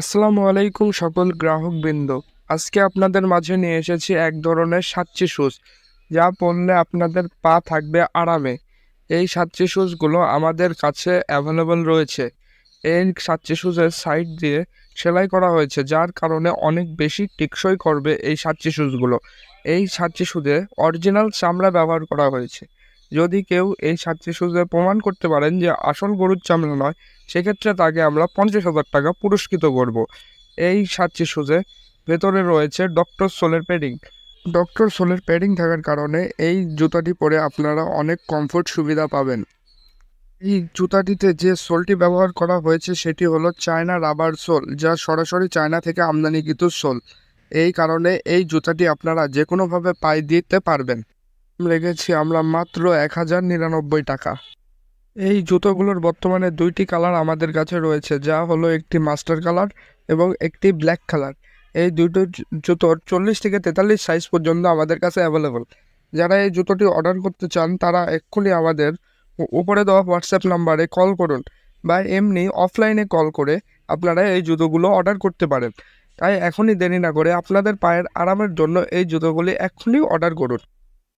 আসসালামু আলাইকুম সকল গ্রাহকবৃন্দ। আজকে আপনাদের মাঝে নিয়ে এসেছি এক ধরনের সাতচি শুজ যা পরলে আপনাদের পা থাকবে আরামে। এই সাতচি শুজগুলো আমাদের কাছে অ্যাভেলেবল রয়েছে। এই সাতচি শুজের সাইড দিয়ে সেলাই করা হয়েছে, যার কারণে অনেক বেশি টেকসই করবে এই সাতচি শুজগুলো এই সাতচি শুজে অরিজিনাল চামড়া ব্যবহার করা হয়েছে। যদি কেউ এই সাতচি শুজে প্রমাণ করতে পারেন যে আসল গরুর চামড়া নয়, সেক্ষেত্রে তাকে আমরা পঞ্চাশ হাজার টাকা পুরস্কৃত করব। এই সাতচি সুজে ভেতরে রয়েছে ডক্টর সোলের প্যাডিং। ডক্টর সোলের প্যাডিং থাকার কারণে এই জুতাটি পরে আপনারা অনেক কমফোর্ট সুবিধা পাবেন। এই জুতাটিতে যে সোলটি ব্যবহার করা হয়েছে সেটি হলো চায়না রাবার সোল, যা সরাসরি চায়না থেকে আমদানিকৃত সোল। এই কারণে এই জুতাটি আপনারা যে কোনোভাবে পায়ে দিতে পারবেন। লেগেছি আমরা মাত্র এক হাজার নিরানব্বই টাকা। এই জুতোগুলোর বর্তমানে দুইটি কালার আমাদের কাছে রয়েছে, যা হলো একটি মাস্টার কালার এবং একটি ব্ল্যাক কালার। এই দুটো জুতোর চল্লিশ থেকে তেতাল্লিশ সাইজ পর্যন্ত আমাদের কাছে অ্যাভেলেবল। যারা এই জুতোটি অর্ডার করতে চান, তারা এক্ষুনি আমাদের উপরে দেওয়া হোয়াটসঅ্যাপ নাম্বারে কল করুন বা এমনি অফলাইনে কল করে আপনারা এই জুতোগুলো অর্ডার করতে পারেন। তাই এখনই দেরি না করে আপনাদের পায়ের আরামের জন্য এই জুতোগুলি এক্ষুনি অর্ডার করুন।